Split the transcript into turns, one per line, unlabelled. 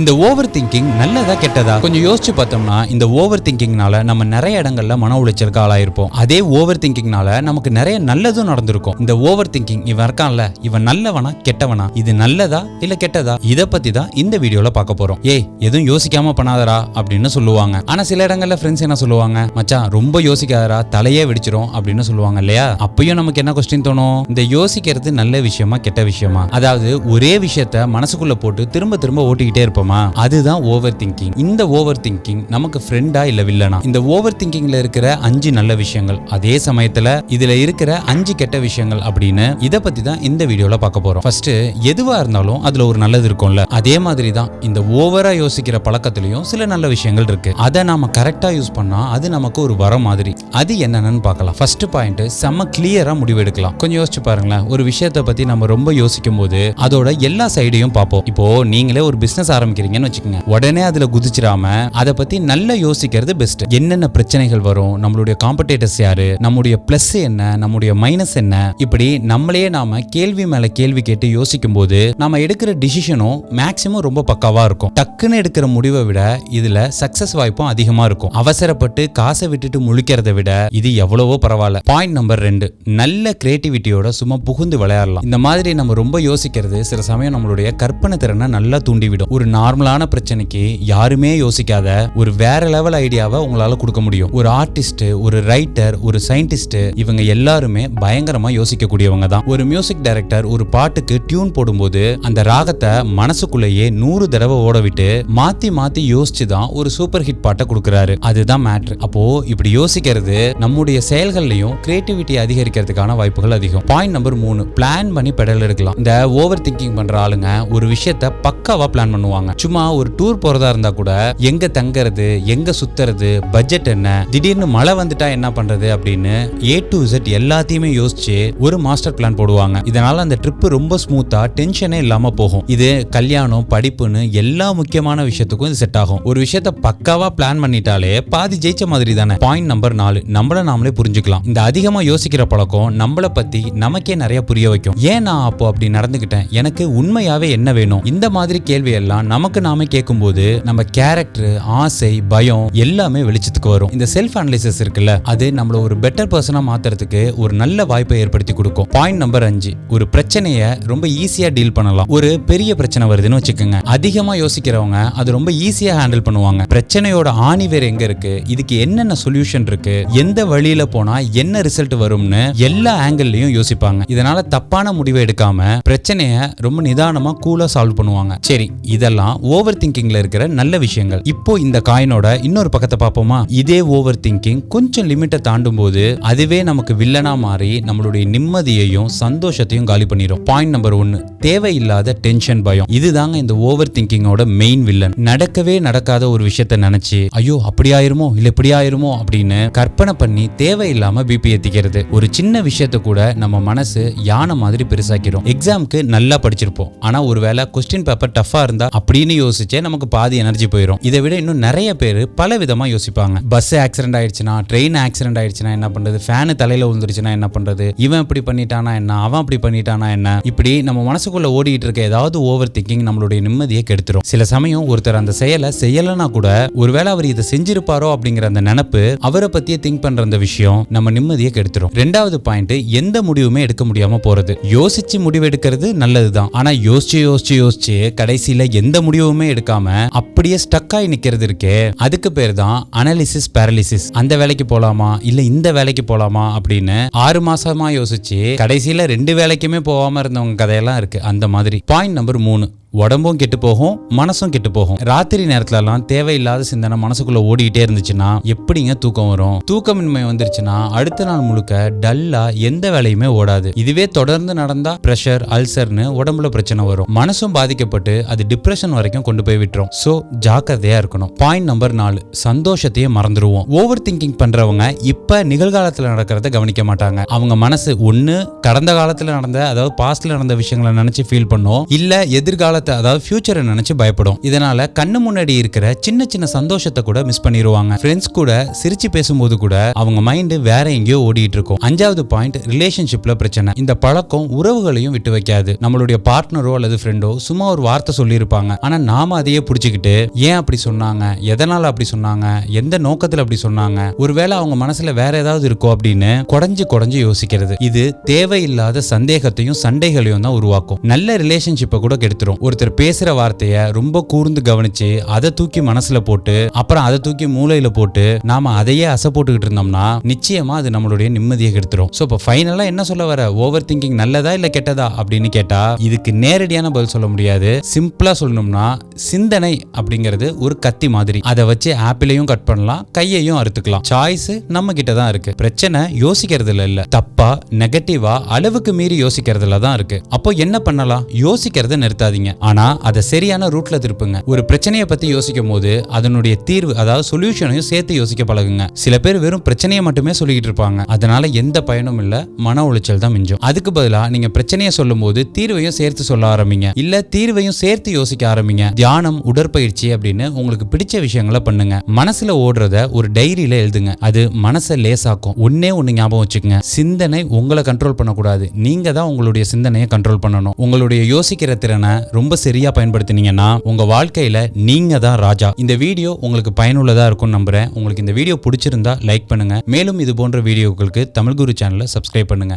இந்த over thinking நல்லதா கெட்டதா? கொஞ்சம் யோசிச்சு பார்த்தோம்னா இந்த ஓவர் திங்கிங்னால நம்ம நிறைய இடங்கள்ல மன உளைச்சலுக்கு ஆளாயிருப்போம். அதே ஓவர் திங்கிங்னால நமக்கு நிறைய நல்லதும் நடந்திருக்கும். இந்த ஓவர் திங்கிங் இவன் இருக்கான்ல இவன் நல்லவனா கெட்டவனா? இது நல்லதா இல்ல கெட்டதா? இதை பத்தி தான் இந்த வீடியோல பார்க்க போறோம். ஏய் எதுவும் யோசிக்காம பண்ணாதடா அப்படின்னு சொல்லுவாங்க. ஆனா சில இடங்கள்ல ஃப்ரெண்ட்ஸ் என்ன சொல்லுவாங்க? மச்சான் ரொம்ப யோசிக்காதடா தலையே வெடிச்சிரும் அப்படின்னு சொல்லுவாங்க இல்லையா? அப்பயும் நமக்கு என்ன கொஸ்டின் தோணும்? இந்த யோசிக்கிறது நல்ல விஷயமா கெட்ட விஷயமா? அதாவது ஒரே விஷயத்த மனசுக்குள்ள போட்டு திரும்ப திரும்ப ஓட்டிக்கிட்டே இருப்போம். அதுதான் ஓவர் திங்கிங் இந்த ஓவர் திங்கிங் நமக்கு ஃப்ரெண்டா இல்ல வில்லனா இந்த ஓவர் திங்கிங்ல இருக்கிற அஞ்சு நல்ல விஷயங்கள் அதே சமயத்துல இதுல இருக்கிற அஞ்சு கெட்ட விஷயங்கள் அப்படின்னு இதை பத்தி தான் இந்த வீடியோல பார்க்க போறோம். ஃபர்ஸ்ட் எதுவா இருந்தாலும் அதுல ஒரு நல்லது இருக்கும்ல? அதே மாதிரி தான் இந்த ஓவரா யோசிக்கிற பழக்கத்திலையும் சில நல்ல விஷயங்கள் இருக்கு. அதை நாம கரெக்டா யூஸ் பண்ணா அது நமக்கு ஒரு வரம் மாதிரி. அது என்னென்னு பார்க்கலாம். ஃபர்ஸ்ட் பாயிண்ட் செம்ம கிளியரா முடிவெடுக்கலாம் கொஞ்சம் யோசிச்சு பாருங்களேன். ஒரு விஷயத்தை பத்தி நம்ம ரொம்ப யோசிக்கும் போது அதோட எல்லா சைடையும் பார்ப்போம். இப்போ நீங்களே ஒரு பிசினஸ் ஆரம்பிக்கிறீங்கன்னு வச்சுக்கோங்க. உடனே அதுல குதிச்சிடாம அதை பத்தி நல்லா யோசிக்கிறது பெஸ்ட் என்னென்ன பிரச்சனைகள் வரும்? நம்மளுடைய காம்படேட்டர்ஸ் யாரு? நம்முடைய பிளஸ் என்ன? நம்முடைய மைனஸ் என்ன? இப்படி நம்மளையே நாம கேள்வி மேல கேள்வி கேட்டு யோசிக்கும் போது நாம எடுக்கிற டிசிஷனும் மேக்சிமம் ரொம்ப பக்காவா இருக்கும். டக்குன்னு எடுக்கிற முடிவை விட இதுல சக்சஸ் வாய்ப்பும் அதிகமா இருக்கும். அவசரப்பட்டு காசை விட்டுட்டு முழிக்கிறத விட இது எவ்வளவோ பரவாயில்ல. பாயிண்ட் நம்பர் ரெண்டு. நல்ல கிரியேட்டிவிட்டியோட சும்மா புகுந்து விளையாடலாம். இந்த மாதிரி நம்ம ரொம்ப யோசிக்கிறது சில சமயம் நம்மளுடைய கற்பனை திறனை நல்லா தூண்டிவிடும். ஒரு நாள் நார்மலான பிரச்சனைக்கு யாருமே யோசிக்காத ஒரு வேற லெவல் ஐடியாவை உங்களால கொடுக்க முடியும். ஒரு ஆர்டிஸ்ட் ஒரு ரைட்டர் ஒரு சயின்டிஸ்ட் இவங்க எல்லாருமே பயங்கரமா யோசிக்கக்கூடியவங்க தான். ஒரு மியூசிக் டைரக்டர் ஒரு பாட்டுக்கு டியூன் போடும்போது அந்த ராகத்தை மனசுக்குள்ளேயே நூறு தடவை ஓட விட்டு மாத்தி மாத்தி யோசிச்சு தான் ஒரு சூப்பர் ஹிட் பாட்டை கொடுக்குறாரு. அதுதான் மேட்ரு அப்போ இப்படி யோசிக்கிறது நம்முடைய செயல்கள்லையும் கிரியேட்டிவிட்டி அதிகரிக்கிறதுக்கான வாய்ப்புகள் அதிகம். பாயிண்ட் நம்பர் மூணு பிளான் பண்ணி பெடல் எடுக்கலாம். இந்த ஓவர் திங்கிங் பண்ற ஆளுங்க ஒரு விஷயத்த பக்காவா பிளான் பண்ணுவாங்க. சும்மா ஒரு டூர் போறதா இருந்தா கூட எங்க தங்கறது எங்க சுத்துறது பட்ஜெட் என்ன திடீர்னு மழை வந்துட்டா என்ன பண்றது அப்படின்னு ஏ டு இசட் எல்லாத்தையுமே யோசிச்சு ஒரு மாஸ்டர் பிளான் போடுவாங்க. இதனால அந்த ட்ரிப் ரொம்ப ஸ்மூத்தா டென்ஷனே இல்லாம போகும். இது கல்யாணம் படிப்புன்னு எல்லா முக்கியமான விஷயத்துக்கும் இது செட் ஆகும். ஒரு விஷயத்த பக்காவா பிளான் பண்ணிட்டாலே பாதி ஜெயிச்ச மாதிரி தானே. பாயிண்ட் நம்பர் நாலு நம்மள நாமளே புரிஞ்சுக்கலாம். இந்த அதிகமா யோசிக்கிற பழக்கம் நம்மள பத்தி நமக்கே நிறைய புரிய வைக்கும். ஏன் நான் அப்போ அப்படி நடந்துக்கிட்டேன்? எனக்கு உண்மையாவே என்ன வேணும்? இந்த மாதிரி கேள்வி எல்லாம் நமக்கு நாமே கேட்கும்போது நம்ம கேரக்டர் ஆசை பயம் எல்லாமே வெளிச்சத்துக்கு வரும். இந்த செல்ஃப் அனலிசிஸ் இருக்குல்ல அது நம்மள ஒரு பெட்டர் பர்சனா மாத்துறதுக்கு ஒரு நல்ல வாய்ப்பை ஏற்படுத்தி கொடுக்கும். பாயிண்ட் நம்பர் அஞ்சு ஒரு பிரச்சனையை ரொம்ப ஈஸியா டீல் பண்ணலாம். ஒரு பெரிய பிரச்சனை வருதுன்னு வச்சுக்கோங்க. அதிகமா யோசிக்கிறவங்க அது ரொம்ப ஈஸியா ஹேண்டில் பண்ணுவாங்க. பிரச்சனையோட ஆணி வேறு எங்க இருக்கு? இதுக்கு என்னென்ன சொல்யூஷன் இருக்கு? எந்த வழியில போனா என்ன ரிசல்ட் வரும்னு எல்லா ஆங்கிள்லயும் யோசிப்பாங்க. இதனால தப்பான முடிவை எடுக்காம பிரச்சனைய ரொம்ப நிதானமா கூலா சால்வ் பண்ணுவாங்க. சரி இதெல்லாம் ஓவர் திங்கிங்ல இருக்கிற நல்ல விஷயங்கள். இப்போ இந்த காயினோட இன்னொரு பக்கத்தை பார்ப்போமா? இதே ஓவர் திங்கிங் கொஞ்சம் லிமிட்டை தாண்டும் போது அதுவே நமக்கு வில்லனா மாறி நம்மளுடைய நிம்மதியையும் சந்தோஷத்தையும் காலி பண்ணிடும் பாயிண்ட் நம்பர் ஒன்னு தேவையில்லாத டென்ஷன் பயம். இதுதாங்க இந்த ஓவர் திங்கிங்கோட மெயின் வில்லன் நடக்கவே நடக்காத ஒரு விஷயத்த நினைச்சு ஐயோ அப்படி ஆயிருமோ? இல்ல இப்படி ஆயிருமோ? அப்படின்னு கற்பனை பண்ணி தேவையில்லாம பிபி ஏத்திக்கிறது. ஒரு சின்ன விஷயத்த கூட நம்ம மனசு யானை மாதிரி பெருசாக்கிடும் எக்ஸாம்க்கு நல்லா படிச்சிருப்போம். ஆனா ஒருவேளை கொஸ்டின் பேப்பர் டஃபா இருந்தா அப்படின்னு யோசிச்சே நமக்கு பாதி எனர்ஜி போயிடும் இதை விட இன்னும் நிறைய பேர் பல விதமாக யோசிப்பாங்க. பஸ் ஆக்சிடென்ட் ஆயிடுச்சுன்னா ட்ரெயின் ஆக்சிடென்ட் ஆயிடுச்சுன்னா என்ன பண்றது? ஃபேனு தலையில விழுந்துருச்சுன்னா என்ன பண்றது? இவன் இப்படி பண்ணிட்டானா என்ன? அவன் அப்படி பண்ணிட்டானா என்ன? இப்படி நம்ம மனசுக்குள்ள ஓடிட்டு இருக்க ஏதாவது ஓவர் திங்கிங் நம்மளுடைய நிம்மதியை கெடுத்துரும். சில சமயம் ஒருத்தர் அந்த செயலை செய்யலைன்னா கூட ஒருவேளை அவர் இதை செஞ்சிருப்பாரோ அப்படிங்கிற அந்த நினப்பு அவரை பத்தியே திங்க் பண்ற அந்த விஷயம் நம்ம நிம்மதியை கெடுத்துரும். ரெண்டாவது பாயிண்ட் எந்த முடிவுமே எடுக்க முடியாம போறது. யோசிச்சு முடிவு எடுக்கிறது நல்லதுதான். ஆனா யோசிச்சு யோசிச்சு யோசிச்சு கடைசியில எந்த முடிவுமே எடுக்காம அப்படியே ஸ்டக் ஆகி நிக்கிறது இருக்கே. அதுக்கு பேர் தான் அனாலிசிஸ் பேரலிசிஸ் அந்த வேலைக்கு போலாமா? இல்ல இந்த வேலைக்கு போலாமா? அப்படின்னு ஆறு மாசமா யோசிச்சு கடைசியில ரெண்டு வேலைக்குமே போகாம இருந்தவங்க கதையெல்லாம் இருக்கு. அந்த மாதிரி. பாயிண்ட் நம்பர் மூணு. உடம்பும் கெட்டு போகும் மனசும் கெட்டு போகும் ராத்திரி நேரத்துல எல்லாம் தேவையில்லாத சிந்தனை மனசுக்குள்ள ஓடிக்கிட்டே இருந்துச்சுன்னா எப்படிங்க தூக்கம் வரும்? தூக்கமின்மை வந்துருச்சுன்னா அடுத்த நாள் முழுக்க டல்லா எந்த வேலையுமே ஓடாது. இதுவே தொடர்ந்து நடந்தா பிரஷர் அல்சர்னு உடம்புல பிரச்சனை வரும். மனசும் பாதிக்கப்பட்டு அது டிப்ரெஷன் வரைக்கும் கொண்டு போய் விட்டுரும். சோ ஜாக்கிரதையா இருக்கணும். பாயிண்ட் நம்பர் நாலு சந்தோஷத்தையே மறந்துடுவோம் ஓவர் திங்கிங் பண்றவங்க இப்ப நிகழ்காலத்துல நடக்கிறத கவனிக்க மாட்டாங்க. அவங்க மனசு ஒன்று கடந்த காலத்துல நடந்த அதாவது பாஸ்ட்ல நடந்த விஷயங்களை நினைச்சு ஃபீல் பண்ணும். இல்ல எதிர்கால எதிர்காலத்தை அதாவது ஃபியூச்சரை நினைச்சு பயப்படும். இதனால கண்ணு முன்னாடி இருக்கிற சின்ன சின்ன சந்தோஷத்தை கூட மிஸ் பண்ணிடுவாங்க ஃப்ரெண்ட்ஸ் கூட சிரிச்சு பேசும்போது கூட அவங்க மைண்டு வேற எங்கேயோ ஓடிட்டு இருக்கும். அஞ்சாவது பாயிண்ட் ரிலேஷன்ஷிப்ல பிரச்சனை. இந்த பழக்கம் உறவுகளையும் விட்டு வைக்காது. நம்மளுடைய பார்ட்னரோ அல்லது ஃப்ரெண்டோ சும்மா ஒரு வார்த்தை சொல்லியிருப்பாங்க. ஆனா நாம அதையே பிடிச்சிக்கிட்டு ஏன் அப்படி சொன்னாங்க? எதனால அப்படி சொன்னாங்க? எந்த நோக்கத்துல அப்படி சொன்னாங்க? ஒருவேளை அவங்க மனசுல வேற ஏதாவது இருக்கோ அப்படின்னு குடஞ்சு குடஞ்சு யோசிக்கிறது. இது தேவையில்லாத சந்தேகத்தையும் சண்டைகளையும் தான் உருவாக்கும். நல்ல ரிலேஷன்ஷிப்பை கூட கெடுத்துரும். ஒரு ஒருத்தர் பேசுகிற வார்த்தையை ரொம்ப கூர்ந்து கவனித்து அதை தூக்கி மனசில் போட்டு அப்புறம் அதை தூக்கி மூளையில் போட்டு நாம் அதையே அசை போட்டுக்கிட்டு இருந்தோம்னா நிச்சயமாக அது நம்மளுடைய நிம்மதியை கெடுத்துரும். ஸோ இப்போ ஃபைனலாக என்ன சொல்ல வர? ஓவர் திங்கிங் நல்லதா இல்லை கெட்டதா அப்படின்னு கேட்டால் இதுக்கு நேரடியான பதில் சொல்ல முடியாது. சிம்பிளாக சொல்லணும்னா சிந்தனை அப்படிங்கிறது ஒரு கத்தி மாதிரி. அதை வச்சு ஆப்பிளையும் கட் பண்ணலாம் கையையும் அறுத்துக்கலாம். சாய்ஸ் நம்ம கிட்ட தான் இருக்கு. பிரச்சனை யோசிக்கிறதுல இல்லை. தப்பு நெகட்டிவா அளவுக்கு மீறி யோசிக்கிறதுல தான் இருக்கு. அப்போ என்ன பண்ணலாம்? யோசிக்கிறத நிறுத்தாதீங்க. ஆனா அதை சரியான ரூட்ல திருப்புங்க. ஒரு பிரச்சனையை பத்தி யோசிக்கும் போது அதனுடைய தீர்வு அதாவது சொல்யூஷனையும் சேர்த்து யோசிக்க பழகுங்க. சில பேர் வெறும் பிரச்சனையை மட்டுமே சொல்லிக்கிட்டு இருப்பாங்க. அதனால எந்த பயனும் இல்ல. மன உளைச்சல் தான் மிஞ்சும். அதுக்கு பதிலா நீங்க பிரச்சனையை சொல்லும் போது தீர்வையும் சேர்த்து சொல்ல ஆரம்பிங்க. இல்ல தீர்வையும் சேர்த்து யோசிக்க ஆரம்பிங்க. தியானம் உடற்பயிற்சி அப்படின்னு உங்களுக்கு பிடிச்ச விஷயங்களை பண்ணுங்க. மனசுல ஓடுறத ஒரு டைரியில எழுதுங்க. அது மனசை லேசாக்கும். ஒன்னே ஒன்னு ஞாபகம் வச்சுக்கோங்க. சிந்தனை உங்களை கண்ட்ரோல் பண்ணக்கூடாது. நீங்க தான் உங்களுடைய சிந்தனையை கண்ட்ரோல் பண்ணணும். உங்களுடைய யோசிக்கிற திறனை ரொம்ப சரியா பயன்படுத்தினீங்கன்னா உங்க வாழ்க்கையில நீங்க தான் ராஜா. இந்த வீடியோ உங்களுக்கு பயனுள்ளதா இருக்கும்னு நம்புறேன். உங்களுக்கு இந்த வீடியோ பிடிச்சிருந்தா லைக் பண்ணுங்க. மேலும் இது போன்ற வீடியோக்களுக்கு தமிழ் குரு சேனலை சப்ஸ்கிரைப் பண்ணுங்க.